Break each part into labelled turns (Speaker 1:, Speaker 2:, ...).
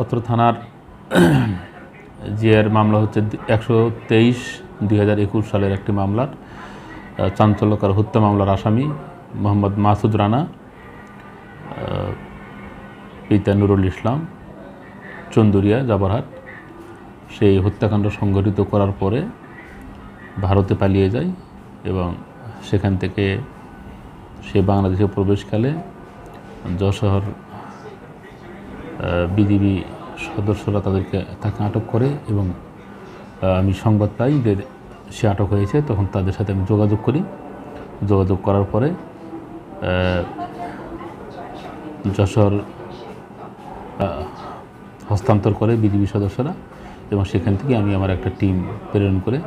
Speaker 1: অত্র থানার জিয়ার মামলা হচ্ছে একশো তেইশ, দুই সালের একটি মামলার চাঞ্চল্যকর হত্যা মামলার আসামি মোহাম্মদ মাসুদ রানা পিতা নুরুল ইসলাম, চন্দুরিয়া, জাবারহাট। সেই হত্যাকাণ্ড সংঘটিত করার পরে ভারতে পালিয়ে যায় এবং সেখান থেকে সে বাংলাদেশে প্রবেশকালে যশোর বিজিবি সদস্যরা তাদেরকে তাকে আটক করে এবং আমি সংবাদ পাই যে সে আটক হয়েছে। তখন তাদের সাথে আমি যোগাযোগ করি। যোগাযোগ করার পরে যশোর হস্তান্তর করে বিজিবি সদস্যরা এবং সেখান থেকে আমি আমার একটা টিম প্রেরণ করে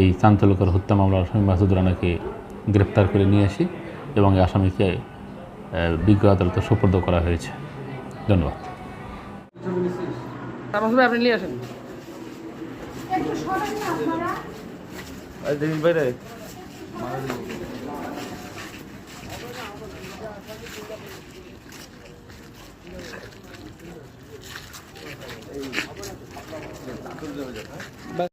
Speaker 1: এই চাঞ্চল্যকর হত্যা মামলার আসামি মাসুদ রানাকে গ্রেপ্তার করে নিয়ে আসি এবং এই আসামিকে বিজ্ঞ আদালতে সোপর্দ করা হয়েছে। ধন্যবাদ।
Speaker 2: তারপর ভাই আপনি নিয়ে আসেন।
Speaker 3: বাইরে